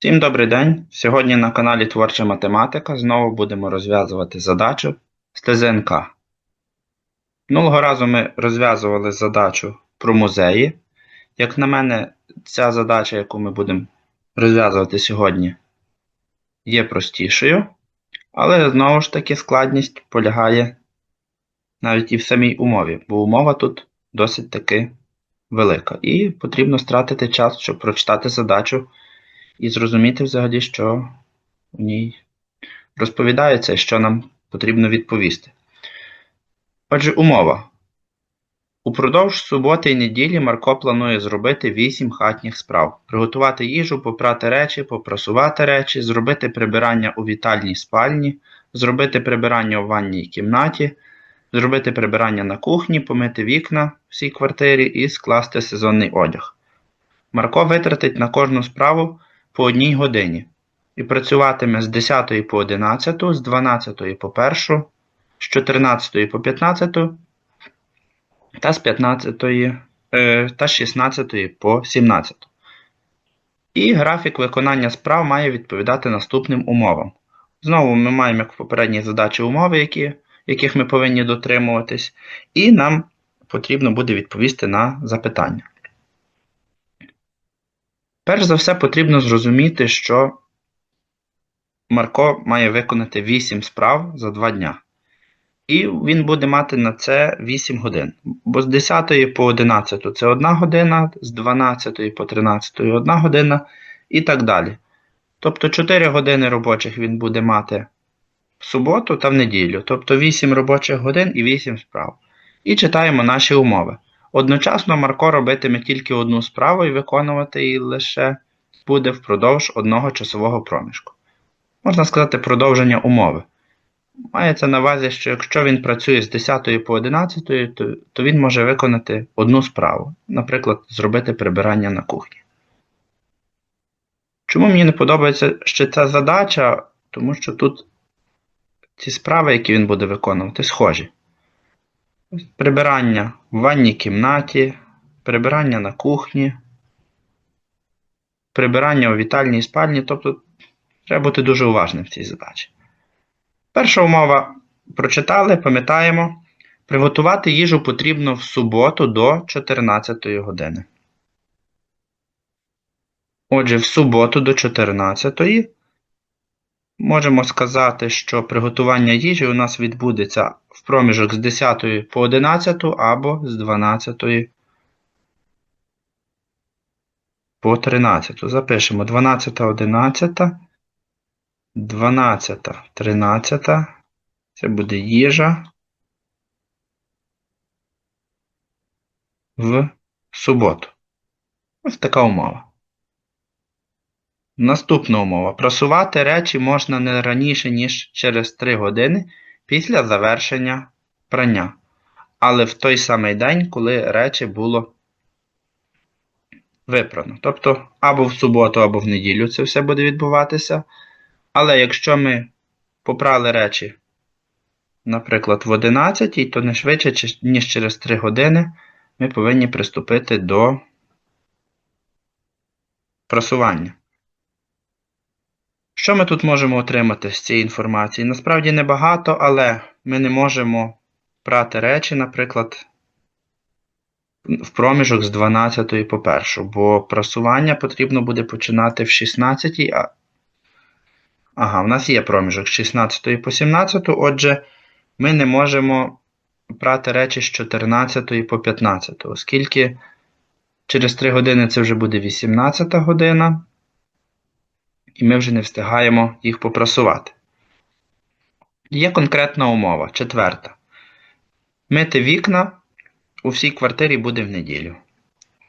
Всім добрий день! Сьогодні на каналі Творча Математика знову будемо розв'язувати задачу з ТЗНК. Минулого разу ми розв'язували задачу про музеї. Як на мене, ця задача, яку ми будемо розв'язувати сьогодні, є простішою, але знову ж таки складність полягає навіть і в самій умові, бо умова тут досить таки велика. І потрібно стратити час, щоб прочитати задачу і зрозуміти взагалі, що в ній розповідається що нам потрібно відповісти. Отже, умова. Упродовж суботи і неділі Марко планує зробити 8 хатніх справ: приготувати їжу, попрати речі, попрасувати речі, зробити прибирання у вітальній спальні, зробити прибирання у ванній кімнаті, зробити прибирання на кухні, помити вікна в всій квартирі і скласти сезонний одяг. Марко витратить на кожну справу по одній годині і працюватиме з 10 по 11, з 12 по 1, з 14 по 15 та з 15 е, та з 16 по 17. І графік виконання справ має відповідати наступним умовам. Знову ми маємо, як в попередній задачі, умови, які, яких ми повинні дотримуватись, і нам потрібно буде відповісти на запитання. Перш за все, потрібно зрозуміти, що Марко має виконати 8 справ за 2 дня. І він буде мати на це 8 годин. Бо з 10 по 11 це 1 година, з 12 по 13 1 година і так далі. Тобто 4 години робочих він буде мати в суботу та в неділю. Тобто 8 робочих годин і 8 справ. І читаємо наші умови. Одночасно Марко робитиме тільки одну справу і виконувати її лише буде впродовж одного часового проміжку. Можна сказати, продовження умови. Мається на увазі, що якщо він працює з 10 по 11, то, то він може виконати одну справу, наприклад, зробити прибирання на кухні. Чому мені не подобається ще ця задача? Тому що тут ці справи, які він буде виконувати, схожі. Прибирання в ванній кімнаті, прибирання на кухні, прибирання у вітальній спальні, тобто треба бути дуже уважним в цій задачі. Перша умова прочитали, пам'ятаємо. Приготувати їжу потрібно в суботу до 14 години. Отже, в суботу до 14 можемо сказати, що приготування їжі у нас відбудеться в проміжок з 10 по 11 або з 12 по 13. Запишемо 12, 11, 12, 13. Це буде їжа в суботу. Ось така умова. Наступна умова. Прасувати речі можна не раніше, ніж через 3 години після завершення прання. Але в той самий день, коли речі було випрано. Тобто, або в суботу, або в неділю це все буде відбуватися. Але якщо ми попрали речі, наприклад, в 11, то не швидше, ніж через 3 години ми повинні приступити до прасування. Що ми тут можемо отримати з цієї інформації? Насправді небагато, але ми не можемо прати речі, наприклад, в проміжок з 12 по 1, бо прасування потрібно буде починати в 16, а Ага, в нас є проміжок з 16 по 17, отже, ми не можемо прати речі з 14 по 15, оскільки через 3 години це вже буде 18 година, і ми вже не встигаємо їх попрасувати. Є конкретна умова, четверта. Мити вікна у всій квартирі буде в неділю.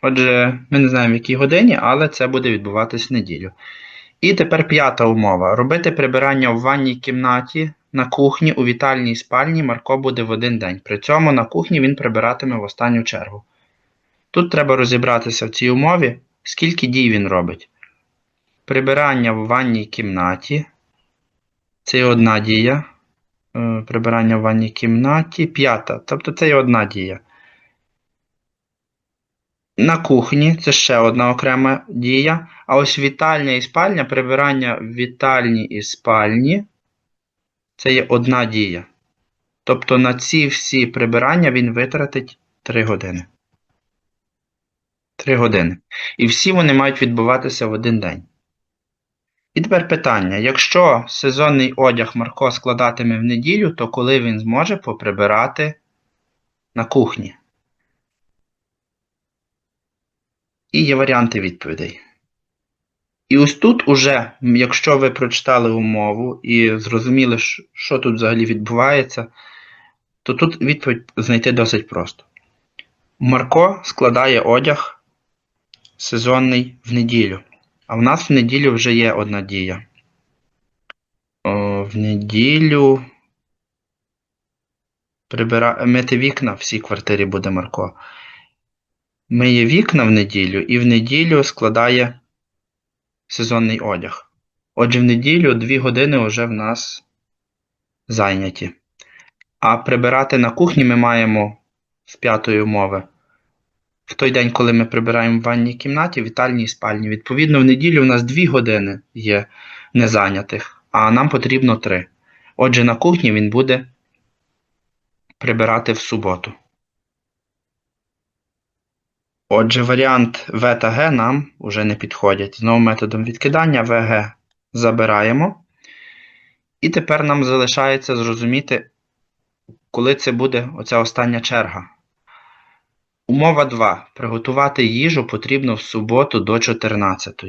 Отже, ми не знаємо, в якій годині, але це буде відбуватись в неділю. І тепер п'ята умова. Робити прибирання в ванній кімнаті, на кухні, у вітальній спальні Марко буде в один день. При цьому на кухні він прибиратиме в останню чергу. Тут треба розібратися в цій умові, скільки дій він робить. Прибирання в ванній кімнаті. Це є одна дія. Е, прибирання в ванній кімнаті. П'ята. Тобто це є одна дія. На кухні це ще одна окрема дія. А ось вітальня і спальня, прибирання в вітальні і спальні це є одна дія. Тобто на ці всі прибирання він витратить 3 години. 3 години. І всі вони мають відбуватися в один день. І тепер питання: якщо сезонний одяг Марко складатиме в неділю, то коли він зможе поприбирати на кухні? І є варіанти відповідей. І ось тут уже, якщо ви прочитали умову і зрозуміли, що- тут взагалі відбувається, то тут відповідь знайти досить просто. Марко складає одяг сезонний в неділю. А в нас в неділю вже є одна дія. О, в неділю прибира... мити вікна в всій квартирі буде Марко. Миє вікна в неділю і в неділю складає сезонний одяг. Отже, в неділю 2 години вже в нас зайняті. А прибирати на кухні ми маємо з п'ятої умови. В той день, коли ми прибираємо в ванній кімнаті, вітальній і спальні. Відповідно, в неділю у нас 2 години є незайнятих, а нам потрібно 3. Отже, на кухні він буде прибирати в суботу. Отже, варіант В та Г нам вже не підходять. Знову методом відкидання ВГ забираємо. І тепер нам залишається зрозуміти, коли це буде оця остання черга. Умова 2. Приготувати їжу потрібно в суботу до 14.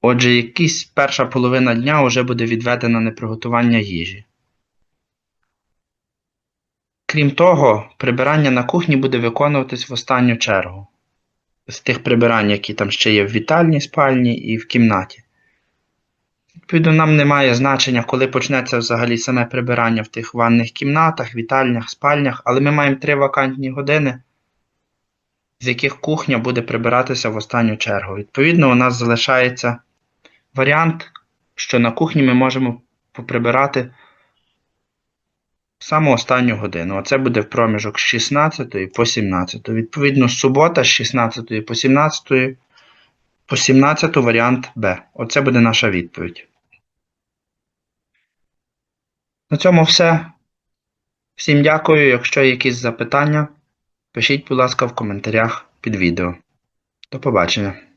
Отже, якась перша половина дня вже буде відведена на приготування їжі. Крім того, прибирання на кухні буде виконуватись в останню чергу. З тих прибирань, які там ще є в вітальні, спальні і в кімнаті. Відповідно, нам немає значення, коли почнеться взагалі саме прибирання в тих ванних кімнатах, вітальнях, спальнях, але ми маємо три вакантні години, з яких кухня буде прибиратися в останню чергу. Відповідно, у нас залишається варіант, що на кухні ми можемо поприбирати саму останню годину. Оце буде в проміжок з 16 по 17. Відповідно, субота з 16 по 17, по 17 варіант Б. Оце буде наша відповідь. На цьому все. Всім дякую. Якщо є якісь запитання, пишіть, будь ласка, в коментарях під відео. До побачення.